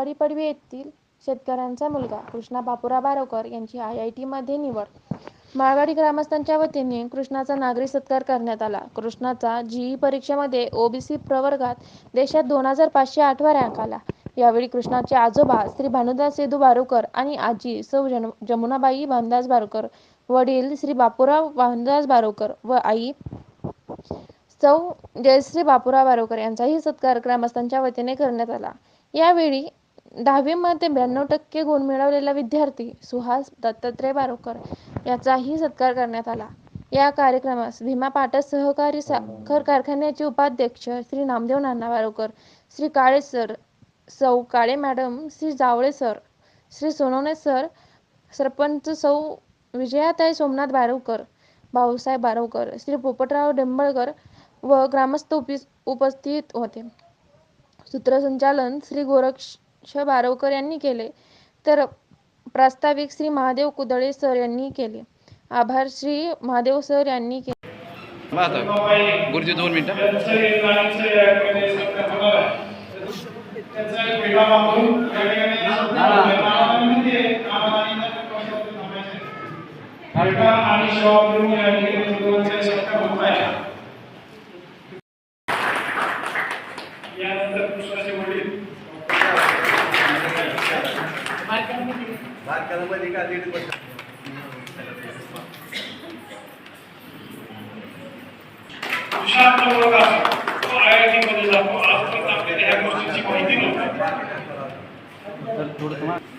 माळवाडी पडवी येथील शेतकऱ्यांचा मुलगा कृष्णा बापूराव बारोकर यांची आय आय टीमध्ये निवड. माळवाडी ग्रामस्थांच्या वतीने कृष्णाचा नागरी सत्कार करण्यात आला. कृष्णाचा जीई परीक्षेमध्ये ओबीसी प्रवर्गात देशात दोन हजार पाचशे आठवा रँक आला. यावेळी कृष्णाचे आजोबा श्री भानुदास सेदू बारुकर आणि आजी सौ जन जमुनाबाई भानदास बारुकर वडील श्री बापूराव भानदास बारुकर व आई सौ जयश्री बापूराव बारुकर यांचाही सत्कार ग्रामस्थांच्या वतीने करण्यात आला. यावेळी दहावीमध्ये ब्याण्णव टक्के गुण मिळवलेला विद्यार्थी सुहास दत्तात्रय बारोकर याचाही सत्कार करण्यात आला. या कार्यक्रमास भीमा पाटस सहकारी साखर कारखान्याचे उपाध्यक्ष श्री नामदेव नाना बारोकर श्री काळे सर सौ Kale madam Shri Jawale sir Shri Sonawane sir sarpanch सौ विजयाताई सोमनाथ बारोकर भाऊसाहेब बारोकर श्री पोपटराव डेंबळकर व ग्रामस्थ उपस्थित होते. सूत्रसंचालन श्री गोरक्ष बारवकर यांनी केले. तर प्रास्ताविक श्री महादेव कुदळे सर यांनी केले. आभार श्री महादेव सर यांनी केले गुरुजी दोन मिनिटं त्यांचं एक गाणीचं या ठिकाणी सत्कार होणार आहे. त्यांचा एक वेगळा वापरून या ठिकाणी नावामध्ये नावाने न प्रकाशातून थांबायचे. वेगळा आणि शिवापूर्वी या ठिकाणी दोघांचे सत्कार होत आहे. यानंतर कृष्णाचे वडील हुशार वर्ग असतो तो आय आय टी मध्ये जातो आजपर्यंत आपल्याला ह्या गोष्टीची माहिती नव्हती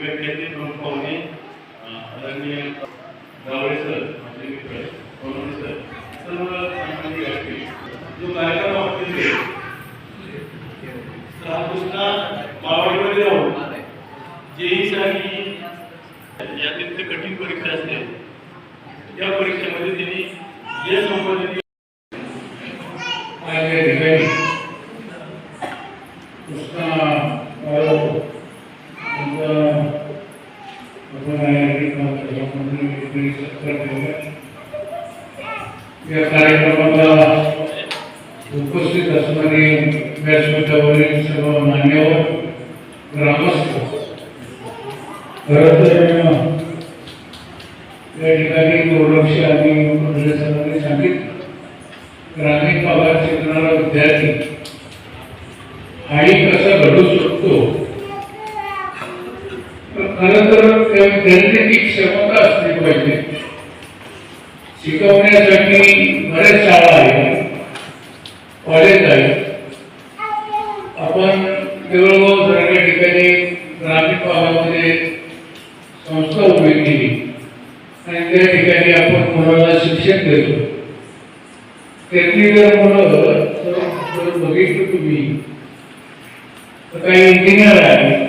व्यक्ती प्रमुख पाहुणे आदरणीय गावडे सर माझे मित्र पवने सर। सर्व सन्मानित व्यक्ती, जो कार्यक्रम आपण केले तर हा। कृष्णा मावळीमध्ये राहून जेईसाठी यातील कठीण परीक्षा असते या परीक्षेमध्ये त्यांनी जे संबंधित कृष्णा ग्रामीण भागात शिकणारा विद्यार्थी. आणि कसा घडू शकतो? तर खरं तर त्या क्षमता असली पाहिजे. शिकवण्यासाठी बऱ्याच शाळा आहेत. कॉलेज आहे आपण देऊळगाव सारख्या ठिकाणी ग्रामीण भागामध्ये संस्था उभी केली. आणि त्या ठिकाणी आपण मुलांना शिक्षण देतो? त्यातली जर मुलं जर बघितलं तुम्ही. तर काही इंजिनियर आहेत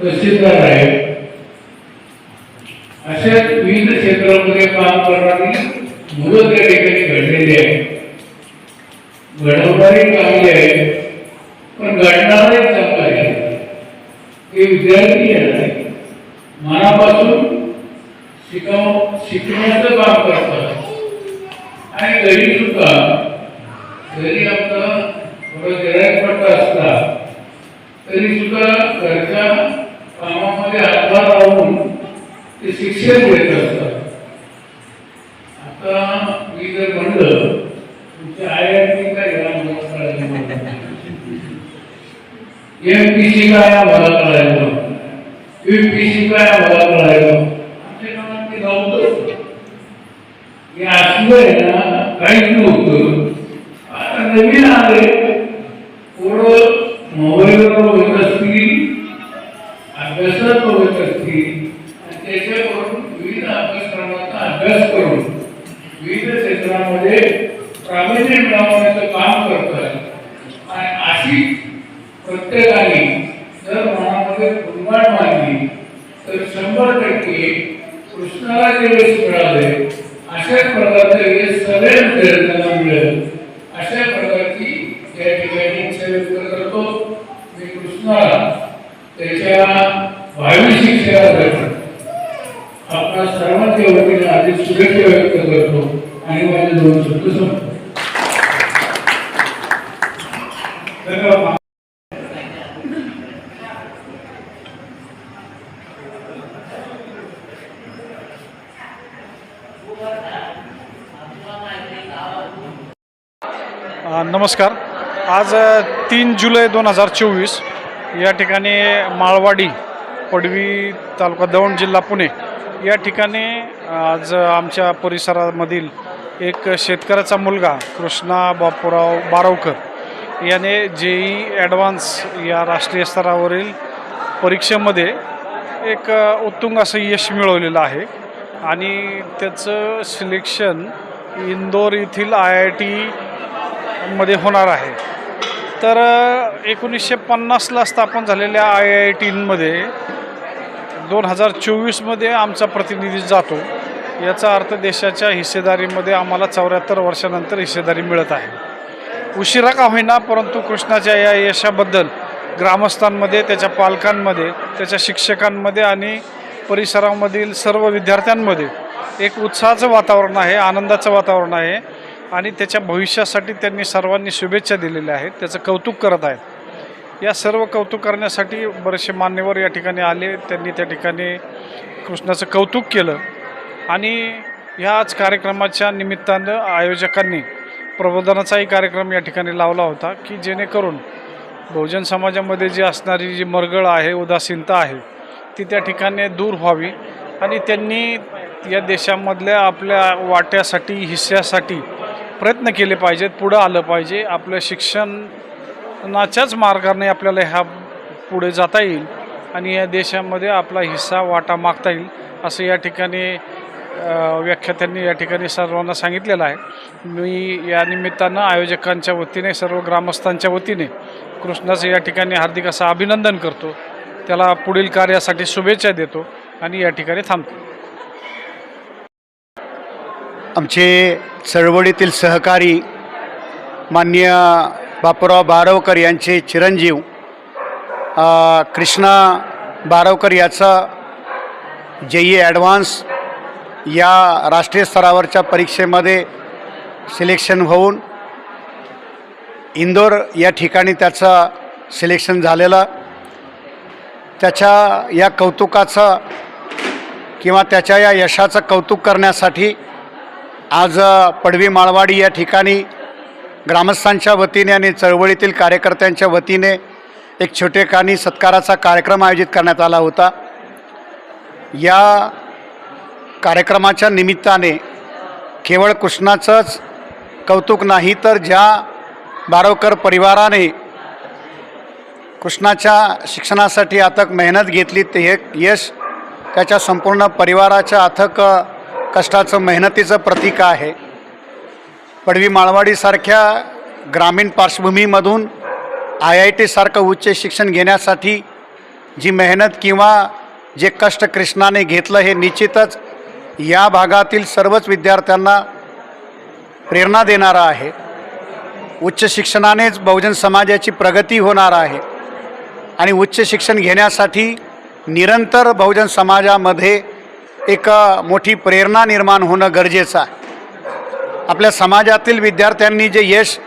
तहसीलदार आहेत. अशा विविध क्षेत्रामध्ये काम करणारी मुलं त्या ठिकाणी घडलेली आहेत. घडवणारी चांगली आहे पण घडणारे चांगलं आहे ते विद्यार्थी आहे मनापासून शिकव शिकण्याचं काम करतात आणि घरी सुद्धा घरी आपलं थोडं गिरायकपट्टा असला तरी सुद्धा घरच्या कामामध्ये हातभार लावून ते शिक्षण देत असतात आता मी जर म्हणलं तुमच्या आय आय टी काय एमपीसी काय आम्हाला कळायचं? यू काय आम्हाला कळायचं? आमच्या कामात ते नव्हतं असलं ना काहीच नव्हतं. आता नवीन आले पोरं मोबाईलवर होत असतील अभ्यासात होत असतील आणि त्याच्यावरून विविध अभ्यासक्रमाचा अभ्यास करून विविध क्षेत्रामध्ये प्रावीण्य मिळवण्याचं काम करतात आणि अशी प्रत्येकाने जर मनामध्ये गुणगाण मानली तर शंभर टक्के कृष्णाला जे यश मिळाले अशा प्रकारचे यश सगळ्या विद्यार्थ्यांना मिळेल. अशा प्रकारची या ठिकाणी इच्छा व्यक्त करतो मी कृष्णाला. त्याच्या भावी शिक्षणासाठी आपल्या सर्वांच्या वतीने आधी शुभेच्छा व्यक्त करतो आणि माझे दोन शब्द संपतो धन्यवाद अ, नमस्कार. आज तीन जुलै दोन हजार चोवीस या ठिकाणी माळवाडी पडवी तालुका दौंड जिल्हा पुणे या ठिकाणी आज आमच्या परिसरामधील एक शेतकऱ्याचा मुलगा कृष्णा बापूराव बारवकर याने जे ई ॲडव्हान्स या राष्ट्रीय स्तरावरील परीक्षेमध्ये एक उत्तुंग असं यश मिळवलेलं आहे. आणि त्याचं सिलेक्शन इंदोर येथील आय आय टी मध्ये होणार आहे. तर एकोणीसशे पन्नासला स्थापन झालेल्या आय आय टीमध्ये दोन हजार चोवीसमध्ये आमचा प्रतिनिधी जातो. याचा अर्थ देशाच्या हिस्सेदारीमध्ये आम्हाला चौऱ्याहत्तर वर्षानंतर हिस्सेदारी मिळत आहे. उशिरा का होईना परंतु कृष्णाच्या या यशाबद्दल ग्रामस्थांमध्ये त्याच्या पालकांमध्ये त्याच्या शिक्षकांमध्ये आणि परिसरामधील सर्व विद्यार्थ्यांमध्ये एक उत्साहाचं वातावरण आहे आनंदाचं वातावरण आहे. आणि त्याच्या भविष्यासाठी त्यांनी सर्वांनी शुभेच्छा दिलेल्या आहेत. त्याचं कौतुक करत आहेत. या सर्व कौतुक करण्यासाठी बरेचसे मान्यवर या ठिकाणी आले. त्यांनी त्या ठिकाणी कृष्णाचं कौतुक केलं. आणि ह्याच कार्यक्रमाच्या निमित्तानं आयोजकांनी प्रबोधनाचाही कार्यक्रम या ठिकाणी लावला होता की जेणेकरून बहुजन समाजामध्ये जी असणारी जी मरगळ आहे उदासीनता आहे ती त्या ठिकाणी दूर व्हावी. आणि त्यांनी या देशामधल्या आपल्या वाट्यासाठी हिस्स्यासाठी प्रयत्न केले पाहिजेत पुढं आलं पाहिजे. आपलं शिक्षणाच्याच मार्गाने आपल्याला ह्या पुढे जाता येईल आणि या देशामध्ये आपला हिस्सा वाटा मागता येईल असं या ठिकाणी व्याख्यात्यांनी या ठिकाणी सर्वांना सांगितलेलं आहे. मी या निमित्तानं आयोजकांच्या वतीने सर्व ग्रामस्थांच्या वतीने कृष्णाचं या ठिकाणी हार्दिक असं अभिनंदन करतो. त्याला पुढील कार्यासाठी शुभेच्छा देतो आणि या ठिकाणी थांबतो. आमचे चळवळीतील सहकारी मान्य बापूराव बारवकर यांचे चिरंजीव कृष्णा बारवकर याचा जे ई ॲडव्हान्स या राष्ट्रीय स्तरावरच्या परीक्षेमध्ये सिलेक्शन होऊन इंदोर या ठिकाणी त्याचं सिलेक्शन झालेलं. त्याच्या या कौतुकाचं किंवा त्याच्या या यशाचं कौतुक करण्यासाठी आज पडवी माळवाडी या ठिकाणी ग्रामस्थांच्या वतीने आणि चळवळीतील कार्यकर्त्यांच्या वतीने एक छोटेखानी सत्काराचा कार्यक्रम आयोजित करण्यात आला होता. या कार्यक्रमाच्या निमित्ताने केवळ कृष्णाचंच कौतुक नाही तर ज्या बारोकर परिवाराने कृष्णाच्या शिक्षणासाठी अथक मेहनत घेतली ते हे यश त्याच्या संपूर्ण परिवाराच्या अथक कष्टाचं मेहनतीचं प्रतीक आहे. पडवी माळवाडीसारख्या ग्रामीण पार्श्वभूमीमधून आय आय टीसारखं उच्च शिक्षण घेण्यासाठी जी मेहनत किंवा जे कष्ट कृष्णाने घेतलं हे निश्चितच या भागातील सर्वच विद्यार्थ्यांना प्रेरणा देणारं आहे. उच्च शिक्षणानेच बहुजन समाजाची प्रगती होणार आहे. आणि उच्च शिक्षण घेण्यासाठी निरंतर बहुजन समाजामध्ये एक मोठी प्रेरणा निर्माण होणं गरजेचं आहे. आपल्या समाजातील विद्यार्थ्यांनी जे यश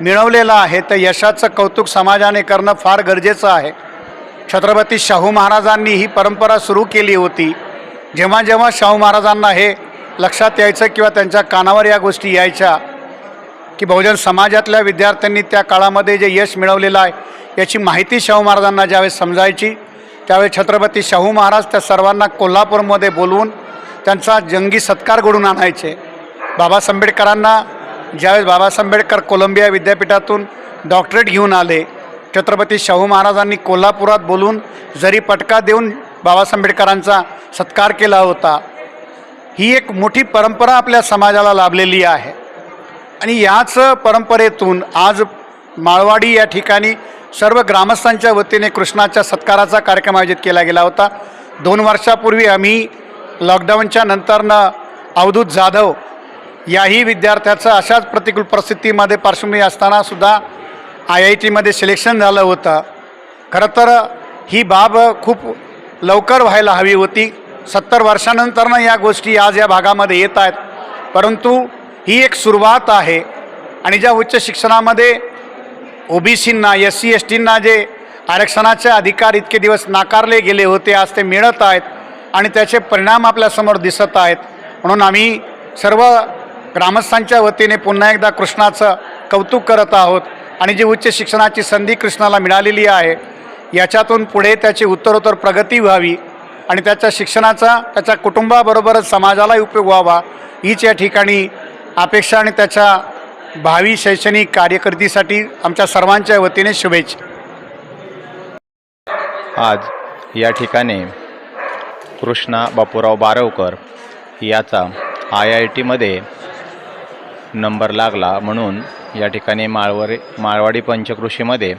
मिळवलेलं आहे तर यशाचं कौतुक समाजाने करणं फार गरजेचं आहे. छत्रपती शाहू महाराजांनी ही परंपरा सुरू केली होती. जेव्हा जेव्हा शाहू महाराजांना हे लक्षात यायचं किंवा त्यांच्या कानावर या गोष्टी यायच्या की बहुजन समाजातल्या विद्यार्थ्यांनी त्या काळामध्ये जे यश मिळवलेलं आहे याची माहिती शाहू महाराजांना ज्यावेळेस समजायची त्यावेळेस छत्रपती शाहू महाराज त्या सर्वांना कोल्हापूरमध्ये बोलवून त्यांचा जंगी सत्कार घडून आणायचे. बाबासाहेब आंबेडकरांना ज्यावेळेस बाबासाहेब आंबेडकर कोलंबिया विद्यापीठातून डॉक्टरेट घेऊन आले छत्रपती शाहू महाराजांनी कोल्हापुरात बोलून जरी पटका देऊन बाबासाहेब आंबेडकरांचा सत्कार केला होता ही एक मोठी परंपरा आपल्या समाजाला लाभलेली आहे. आणि याच परंपरेतून आज माळवाडी या ठिकाणी सर्व ग्रामस्थांच्या वतीने कृष्णाच्या सत्काराचा कार्यक्रम आयोजित केला गेला होता. दोन वर्षापूर्वी आम्ही लॉकडाऊनच्या नंतरनं अवधूत जाधव याही विद्यार्थ्याचं अशाच प्रतिकूल परिस्थितीमध्ये पार्श्वभूमी असताना सुद्धा आय आय टीमध्ये सिलेक्शन झालं होतं. खरं तर ही बाब खूप लवकर व्हायला हवी होती. सत्तर वर्षानंतरनं या गोष्टी आज या भागामध्ये येत आहेत. परंतु ही एक सुरुवात आहे आणि ज्या उच्च शिक्षणामध्ये ओबीसींना एस सी एस टींना जे आरक्षणाचे अधिकार इतके दिवस नाकारले गेले होते आज ते मिळत आहेत आणि त्याचे परिणाम आपल्यासमोर दिसत आहेत. म्हणून आम्ही सर्व ग्रामस्थांच्या वतीने पुन्हा एकदा कृष्णाचं कौतुक करत आहोत आणि जी उच्च शिक्षणाची संधी कृष्णाला मिळालेली आहे याच्यातून पुढे त्याची उत्तरोत्तर प्रगती व्हावी आणि त्याच्या शिक्षणाचा त्याच्या कुटुंबाबरोबरच समाजालाही उपयोग व्हावा हीच या ठिकाणी अपेक्षा आणि त्याच्या भावी शैक्षणिक कार्यकर्तीसाठी आमच्या सर्वांच्या वतीने शुभेच्छा. आज या ठिकाणी कृष्णा बापूराव बारवकर याचा आय आय टीमध्ये नंबर लागला म्हणून या ठिकाणी माळवरे माळवाडी पंचकृषीमध्ये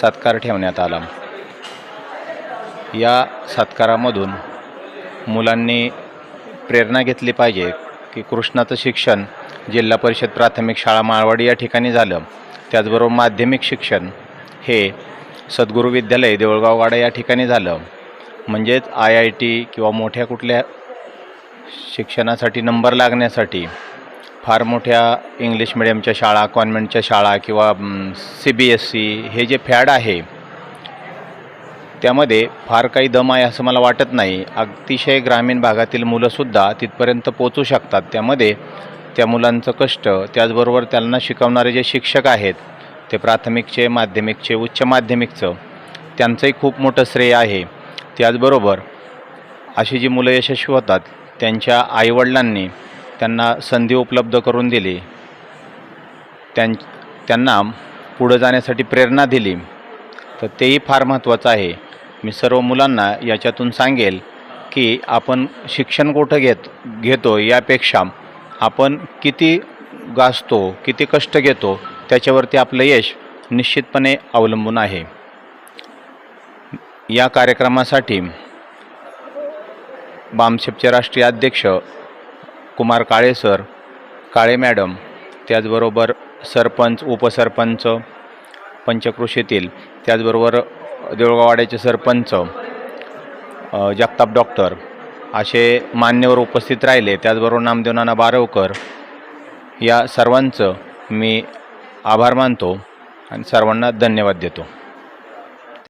सत्कार ठेवण्यात आला. या सत्कारामधून मुलांनी प्रेरणा घेतली पाहिजे की कृष्णाचं शिक्षण जिल्हा परिषद प्राथमिक शाळा माळवाडी या ठिकाणी झालं. त्याचबरोबर माध्यमिक शिक्षण हे सद्गुरू विद्यालय देऊळगाववाडा या ठिकाणी झालं. म्हणजेच आय आय टी किंवा मोठ्या कुठल्या शिक्षणासाठी नंबर लागण्यासाठी फार मोठ्या इंग्लिश मिडियमच्या शाळा कॉन्व्हेंटच्या शाळा किंवा सी बी एस सी हे जे फॅड आहे त्यामध्ये फार काही दम आहे असं मला वाटत नाही. अतिशय ग्रामीण भागातील मुलंसुद्धा तिथपर्यंत पोचू शकतात. त्यामध्ये त्या मुलांचं कष्ट त्याचबरोबर त्यांना शिकवणारे जे शिक्षक आहेत ते प्राथमिकचे माध्यमिकचे उच्च माध्यमिकचं त्यांचंही खूप मोठं श्रेय आहे. त्याचबरोबर अशी जी मुलं यशस्वी होतात त्यांच्या आईवडिलांनी त्यांना संधी उपलब्ध करून दिली. त्यां त्यांना पुढं जाण्यासाठी प्रेरणा दिली. तर तेही फार महत्त्वाचं आहे. मी सर्व मुलांना याच्यातून सांगेल की आपण शिक्षण कुठं घेत घेतो यापेक्षा आपण किती गाजतो किती कष्ट घेतो त्याच्यावरती आपलं यश निश्चितपणे अवलंबून आहे. या कार्यक्रमासाठी बामसेपचे राष्ट्रीय अध्यक्ष कुमार काळे सर काळे मॅडम त्याचबरोबर सरपंच उपसरपंच पंचकृषीतील त्याचबरोबर देऊळगावाड्याचे सरपंच जगताप डॉक्टर असे मान्यवर उपस्थित राहिले. त्याचबरोबर नामदेव नाना बारवकर या सर्वांचं मी आभार मानतो आणि सर्वांना धन्यवाद देतो.